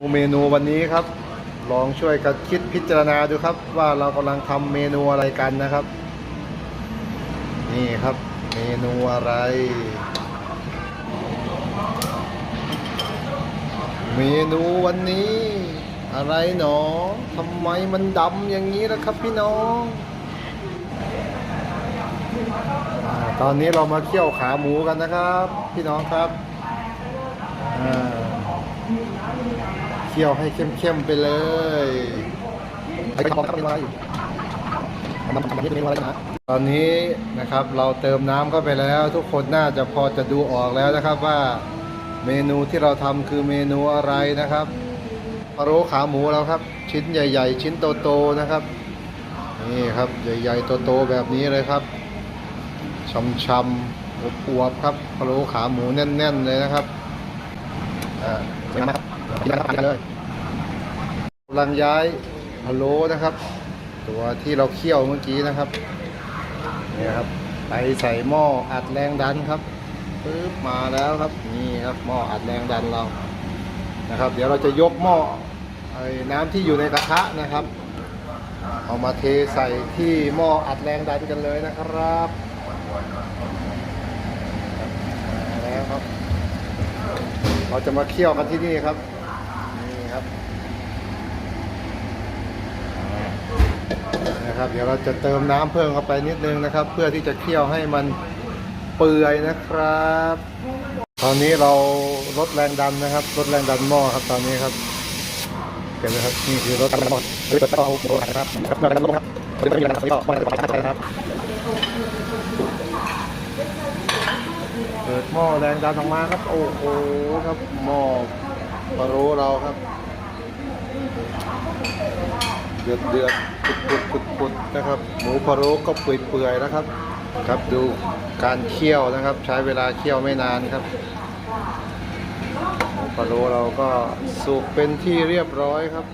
เมนูวันนี้ครับ ลองช่วยกันคิดพิจารณาดูครับ ว่าเรากำลังทำเมนูอะไรกันนะครับ นี่ครับ เมนูอะไร เมนูวันนี้ อะไรหนอทำไมมันดำอย่างนี้ล่ะครับพี่น้องอตอนนี้เรามาเคี่ยวขาหมูกันนะครับ พี่น้องครับอ่า คี่ยวให้เข้มๆไปเลยไอ้กระเพาะเป็นอะไรตอนนี้นะครับเราเติมน้ำเข้าไปแล้ว ทุกคนน่าจะพอจะดูออกแล้วนะครับว่าเมนูที่เราทำคือเมนูอะไรนะครับปลาโรขาหมูเราครับ ชิ้นใหญ่ ๆ ชิ้นโตๆนะครับนี่ครับใหญ่ๆโตๆแบบนี้เลยครับช่ำๆอวบๆครับปลาโรขาหมูแน่นๆเลยนะครับอ่าสวยงามครับกินกันครับทานกันเลย กำลังย้ายพะโล้นะครับ ตัวที่เราเคี่ยวเมื่อกี้นะครับเนี่ยครับไปใส่หม้ออัดแรงดันครับปึ๊บมาแล้วครับนี่ครับหม้ออัดแรงดันเรานะครับ เดี๋ยวเราจะยกหม้อไอ้น้ำที่อยู่ในกระทะนะครับ เอามาเทใส่ที่หม้ออัดแรงดันกันเลยนะครับมาแล้วครับ เราจะมาเคี่ยวกันที่นี่ครับนี่ครับ นะครับ เดี๋ยวเราจะเติมน้ำเพิ่มเข้าไปนิดนึงนะครับ เพื่อที่จะเคี่ยวให้มันเปื่อยนะครับ ตอนนี้เราลดแรงดันนะครับลดแรงดันหม้อครับตอนนี้ครับเห็นไหมครับนี่คือลดแรงดันหม้อเปิดเตาโบราณนะครับครับแรงดันลดครับเปิดแรงดันหม้อหม้อแรงดันใช่ครับเปิดหม้อแรงดันออกมาครับ โอ้โหครับหม้อปลาโรเราครับ ดือดเดือดปุดปุดปุดนะครับ หมูพะโล้ก็เปื่อยเปื่อยๆนะครับ ครับดูการเคี่ยวนะครับ ใช้เวลาเคี่ยวไม่นานครับหมูพะโล้เราก็สุกเป็นที่เรียบร้อยครับ